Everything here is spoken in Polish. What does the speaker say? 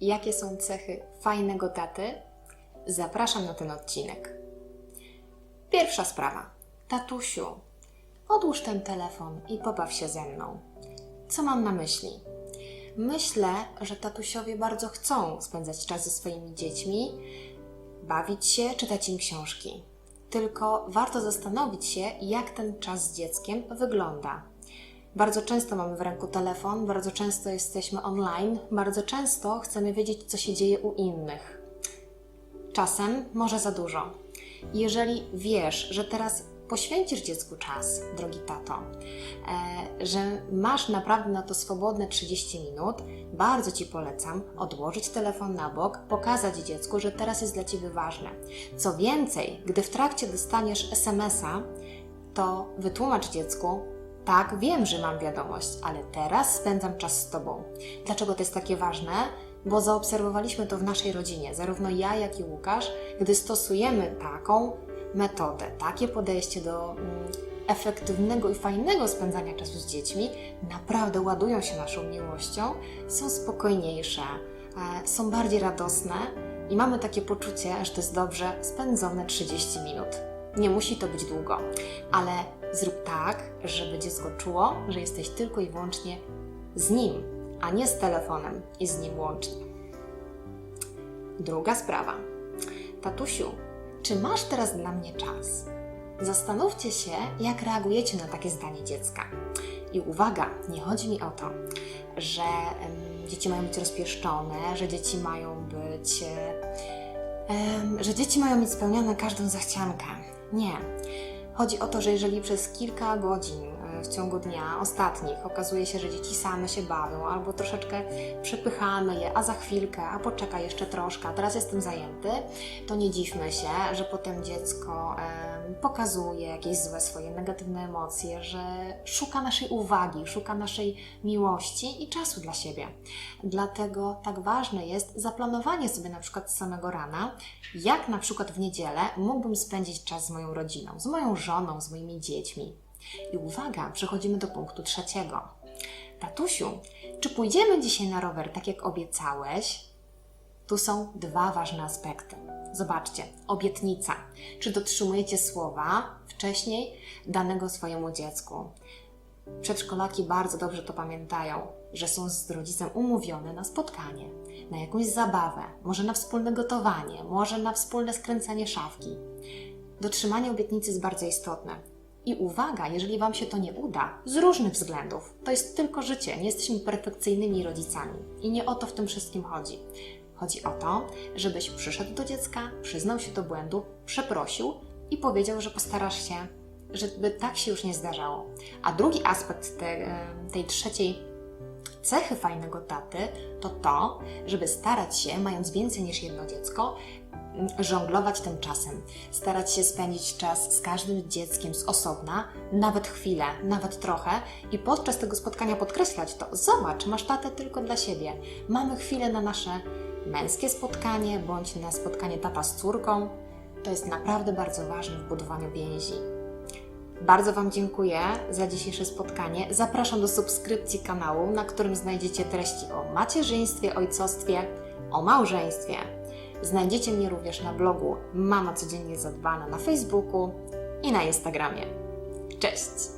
jakie są cechy fajnego taty, zapraszam na ten odcinek. Pierwsza sprawa. Tatusiu, odłóż ten telefon i pobaw się ze mną. Co mam na myśli? Myślę, że tatusiowie bardzo chcą spędzać czas ze swoimi dziećmi, bawić się, czytać im książki. Tylko warto zastanowić się, jak ten czas z dzieckiem wygląda. Bardzo często mamy w ręku telefon, bardzo często jesteśmy online, bardzo często chcemy wiedzieć, co się dzieje u innych. Czasem może za dużo. Jeżeli wiesz, że teraz poświęcisz dziecku czas, drogi tato, e, że masz naprawdę na to swobodne 30 minut, bardzo Ci polecam odłożyć telefon na bok, pokazać dziecku, że teraz jest dla Ciebie ważne. Co więcej, gdy w trakcie dostaniesz SMS-a, to wytłumacz dziecku, tak, wiem, że mam wiadomość, ale teraz spędzam czas z Tobą. Dlaczego to jest takie ważne? Bo zaobserwowaliśmy to w naszej rodzinie, zarówno ja, jak i Łukasz, gdy stosujemy taką metodę, takie podejście do mm, efektywnego i fajnego spędzania czasu z dziećmi, naprawdę ładują się naszą miłością, są spokojniejsze, e, są bardziej radosne i mamy takie poczucie, że to jest dobrze spędzone 30 minut. Nie musi to być długo, ale zrób tak, żeby dziecko czuło, że jesteś tylko i wyłącznie z nim, a nie z telefonem i z nim łącznie. Druga sprawa. Tatusiu, czy masz teraz dla mnie czas? Zastanówcie się, jak reagujecie na takie zdanie dziecka. I uwaga, nie chodzi mi o to, że dzieci mają być rozpieszczone, że dzieci mają być. że dzieci mają mieć spełnione każdą zachciankę. Nie. Chodzi o to, że jeżeli przez kilka godzin w ciągu dnia ostatnich okazuje się, że dzieci same się bawią albo troszeczkę przepychamy je, a za chwilkę, a poczekaj jeszcze troszkę, a teraz jestem zajęty, to nie dziwmy się, że potem dziecko pokazuje jakieś złe swoje negatywne emocje, że szuka naszej uwagi, szuka naszej miłości i czasu dla siebie. Dlatego tak ważne jest zaplanowanie sobie na przykład z samego rana, jak na przykład w niedzielę mógłbym spędzić czas z moją rodziną, z moją żoną, z moimi dziećmi. I uwaga, przechodzimy do punktu trzeciego. Tatusiu, czy pójdziemy dzisiaj na rower tak jak obiecałeś? Tu są dwa ważne aspekty. Zobaczcie, obietnica. Czy dotrzymujecie słowa wcześniej danego swojemu dziecku? Przedszkolaki bardzo dobrze to pamiętają, że są z rodzicem umówione na spotkanie, na jakąś zabawę, może na wspólne gotowanie, może na wspólne skręcanie szafki. Dotrzymanie obietnicy jest bardzo istotne. I uwaga, jeżeli Wam się to nie uda, z różnych względów, to jest tylko życie, nie jesteśmy perfekcyjnymi rodzicami. I nie o to w tym wszystkim chodzi. Chodzi o to, żebyś przyszedł do dziecka, przyznał się do błędu, przeprosił i powiedział, że postarasz się, żeby tak się już nie zdarzało. A drugi aspekt te, e, tej trzeciej cechy fajnego taty to to, żeby starać się, mając więcej niż jedno dziecko, żonglować tym czasem, starać się spędzić czas z każdym dzieckiem z osobna, nawet chwilę, nawet trochę i podczas tego spotkania podkreślać to, zobacz, masz tatę tylko dla siebie. Mamy chwilę na nasze męskie spotkanie, bądź na spotkanie tata z córką. To jest naprawdę bardzo ważne w budowaniu więzi. Bardzo Wam dziękuję za dzisiejsze spotkanie. Zapraszam do subskrypcji kanału, na którym znajdziecie treści o macierzyństwie, ojcostwie, o małżeństwie. Znajdziecie mnie również na blogu Mama Codziennie Zadbana na Facebooku i na Instagramie. Cześć!